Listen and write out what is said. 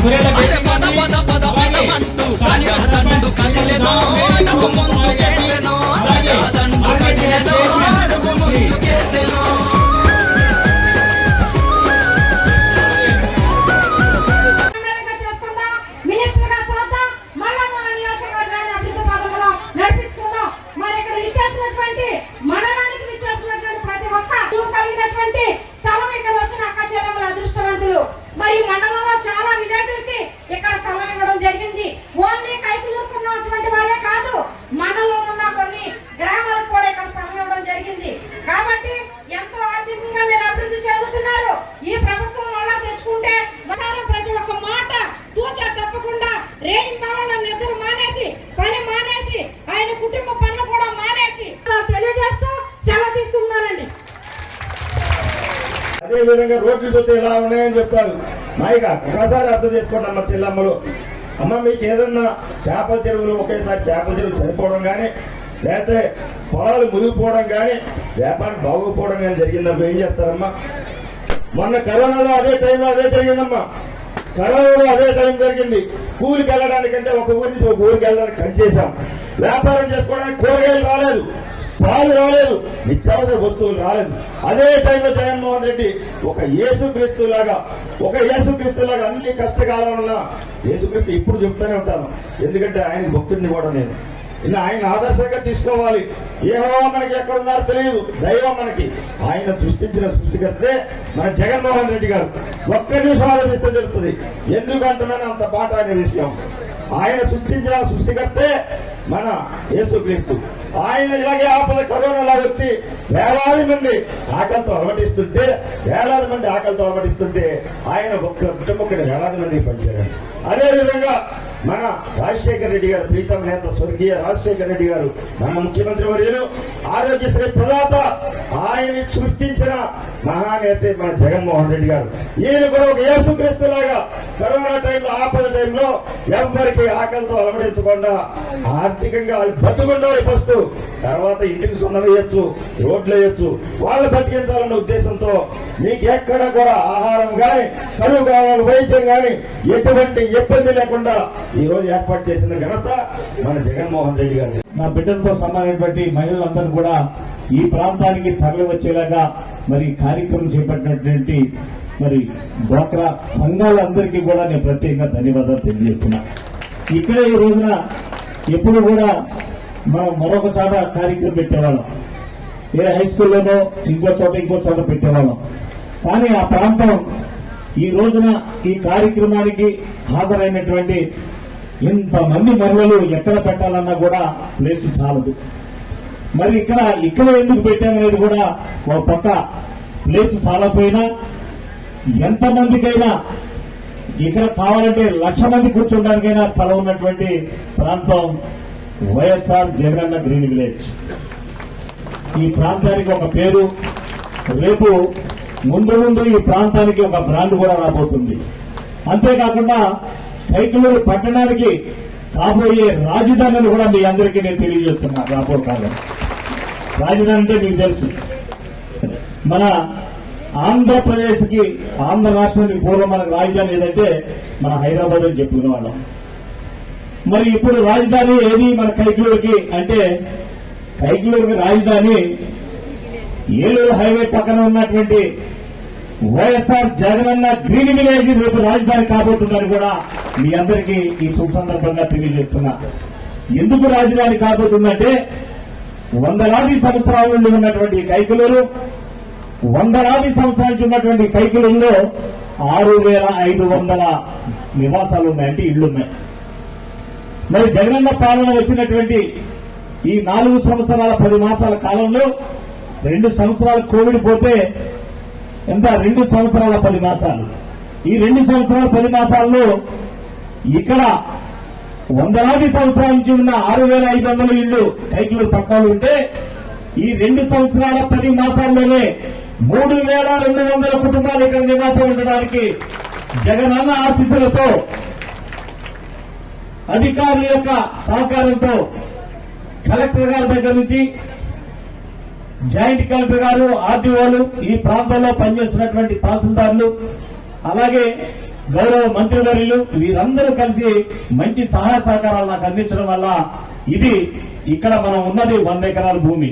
పద పద పద పదమంటూ ప్రజాదండు కదిలెనో అడుగు ముందుకేసెనో ప్రజాదండు కదిలెనో అడుగు ముందుకేసెనో ఎమ్మెల్యేగా అదే విధంగా రోడ్లు చూస్తే ఎలా ఉన్నాయని చెప్తారు. మాయిక ఒకసారి అర్థం చేసుకోండి అమ్మ చెల్లమ్మలు. అమ్మ మీకు ఏదన్నా చేపల చెరువులు ఒకేసారి చేపల చెరువు సరిపోవడం కానీ లేకపోతే పొలాలు మునిగిపోవడం కానీ వ్యాపారం బాగోపోవడం కానీ జరిగిందమ్మా ఏం చేస్తారమ్మా? మొన్న కరోనాలో అదే టైంలో అదే జరిగిందమ్మా. కరోనాలో అదే టైం జరిగింది. కూలికి వెళ్ళడానికంటే ఒక ఊరి నుంచి ఒక ఊరికి వెళ్ళడానికి కంచేసాం వ్యాపారం చేసుకోవడానికి కూరగాయలు రాలేదు. పాలు రాలేదు. నిత్యావసర వస్తువులు రాలేదు. అదే టైంలో జగన్మోహన్ రెడ్డి ఒక యేసుక్రీస్తు లాగా ఒక యేసుక్రీస్తు లాగా అన్ని కష్టకాలంలో యేసుక్రీస్తు ఇప్పుడు చెప్తూనే ఉంటాను. ఎందుకంటే ఆయన భక్తుడిని కూడా నేను. ఇలా ఆయన ఆదర్శంగా తీసుకోవాలి. ఏహో మనకి ఎక్కడున్నారో తెలియదు. దైవం మనకి. ఆయన సృష్టించిన సృష్టికర్తే మన జగన్మోహన్ రెడ్డి గారు. ఒక్క నిమిషం ఆలోచిస్తే తెలుస్తుంది. ఎందుకంటున్నాను అంత పాట అనే విషయం. ఆయన సృష్టించిన సృష్టికర్తే మన యేసుక్రీస్తు. ఆయన ఇలాగే ఆపద కరోనా వచ్చి వేలాది మంది ఆకలితో అలవటిస్తుంటే వేలాది మంది ఆకలితో అలవటిస్తుంటే ఆయన ఒక్క కుటుంబకుని వేలాది మంది పనిచేయడం అదే విధంగా మన రాజశేఖర రెడ్డి గారు ప్రీతం నేత స్వర్గీయ రాజశేఖర రెడ్డి గారు మన ముఖ్యమంత్రి వర్యులు ఆరోగ్యశ్రీ ప్రదాత ఆయన సృష్టించిన మహానేత మన జగన్మోహన్ రెడ్డి గారు. ఈయన కూడా ఒక యేసుక్రీస్తు లాగా కరోనా టైంలో ఆపద టైంలో ఎవరికి ఆకలితో అలవడించకుండా ఆర్థికంగా వాళ్ళు బతుకుండాలి ఫస్ట్ తర్వాత ఇంటికి సున్నం వేయొచ్చు రోడ్లు వేయొచ్చు వాళ్ళు బతికించాలన్న ఉద్దేశంతో మీకు ఎక్కడ కూడా ఆహారం కానీ కరువు కావాలి వైద్యం గాని ఎటువంటి ఇబ్బంది లేకుండా ఈ రోజు ఏర్పాటు చేసిన ఘనత మన జగన్మోహన్ రెడ్డి గారి నా బిడ్డలతో సమానమైనటువంటి మహిళలందరూ కూడా ఈ ప్రాంతానికి తరలి వచ్చేలాగా మరి కార్యక్రమం చేపట్టినటువంటి మరి డ్వాక్రా సంఘాలందరికీ కూడా నేను ప్రత్యేకంగా ధన్యవాదాలు తెలియజేస్తున్నా. ఇక్కడే ఈ రోజున ఎప్పుడు కూడా మనం మరొక చోట కార్యక్రమం పెట్టేవాళ్ళం. ఏ హై స్కూల్లోనో ఇంకో చోట ఇంకో చోట పెట్టేవాళ్ళం. కానీ ఆ ప్రాంతం ఈ రోజున ఈ కార్యక్రమానికి హాజరైనటువంటి ఇంతమంది మహిళలు ఎక్కడ పెట్టాలన్నా కూడా ప్లేస్ చాలదు. మరి ఇక్కడ ఇక్కడ ఎందుకు పెట్టామనేది కూడా ఒక పక్క ప్లేస్ చాలపోయినా ఎంతమందికైనా ఇక్కడ కావాలంటే లక్ష మంది కూర్చోడానికైనా స్థలం ఉన్నటువంటి ప్రాంతం వైఎస్ఆర్ జగనన్న గ్రీన్ విలేజ్. ఈ ప్రాంతానికి ఒక పేరు రేపు ముందు ముందు ఈ ప్రాంతానికి ఒక బ్రాండ్ కూడా రాబోతుంది. అంతేకాకుండా కైకలూరు పట్టణానికి కాబోయే రాజధానిని కూడా మీ అందరికీ నేను తెలియజేస్తున్నా రాబో కాలం రాజధాని అంటే మీకు తెలుసు. మన ఆంధ్రప్రదేశ్కి ఆంధ్ర రాష్ట్రానికి పూర్వం మనకు రాజధాని ఏదంటే మన హైదరాబాద్ అని చెప్పుకునే వాళ్ళం. మరి ఇప్పుడు రాజధాని ఏది మన కైకలూరుకి అంటే కైకలూరుకి రాజధాని ఏలూరు హైవే పక్కన ఉన్నటువంటి వైఎస్ఆర్ జగనన్న గ్రీన్ విలేజ్ రేపు రాజధాని కాబోతుందని కూడా మీ అందరికీ ఈ శుభ సందర్భంగా తెలియజేస్తున్నా. ఎందుకు రాజధాని కాబోతుందంటే వందలాది సంవత్సరాల నుండి ఉన్నటువంటి ఈ కైకలూరు వందలాది సంవత్సరాల నుంచి ఉన్నటువంటి కైకిలంలో ఆరు వేల ఐదు వందల నివాసాలు ఉన్నాయి ఇళ్ళున్నాయి ఉన్నాయి మరి జగనన్న పాలన వచ్చినటువంటి ఈ నాలుగు సంవత్సరాల పది మాసాల కాలంలో రెండు సంవత్సరాలు కోవిడ్ పోతే ఎంత? రెండు సంవత్సరాల పది మాసాలు. ఈ రెండు సంవత్సరాల పది మాసాల్లో ఇక్కడ వందలాది సంవత్సరాల నుంచి ఉన్న ఆరు వేల ఐదు వందల ఇళ్ళు కైకిలు పక్కలు ఉంటే ఈ రెండు సంవత్సరాల పది మాసాల్లోనే మూడు వేల రెండు వందల కుటుంబాలు ఇక్కడ నివాసం ఉండడానికి జగనన్న ఆశీస్సులతో అధికారుల యొక్క సహకారంతో కలెక్టర్ గారి దగ్గర నుంచి జాయింట్ కలెక్టర్ గారు ఆర్డీఓలు ఈ ప్రాంతంలో పనిచేస్తున్నటువంటి తహసీల్దార్లు అలాగే గౌరవ మంత్రివర్యులు వీరందరూ కలిసి మంచి సహాయ సహకారాలు నాకు అందించడం వల్ల ఇది ఇక్కడ మనం ఉన్నది వంద ఎకరాల భూమి.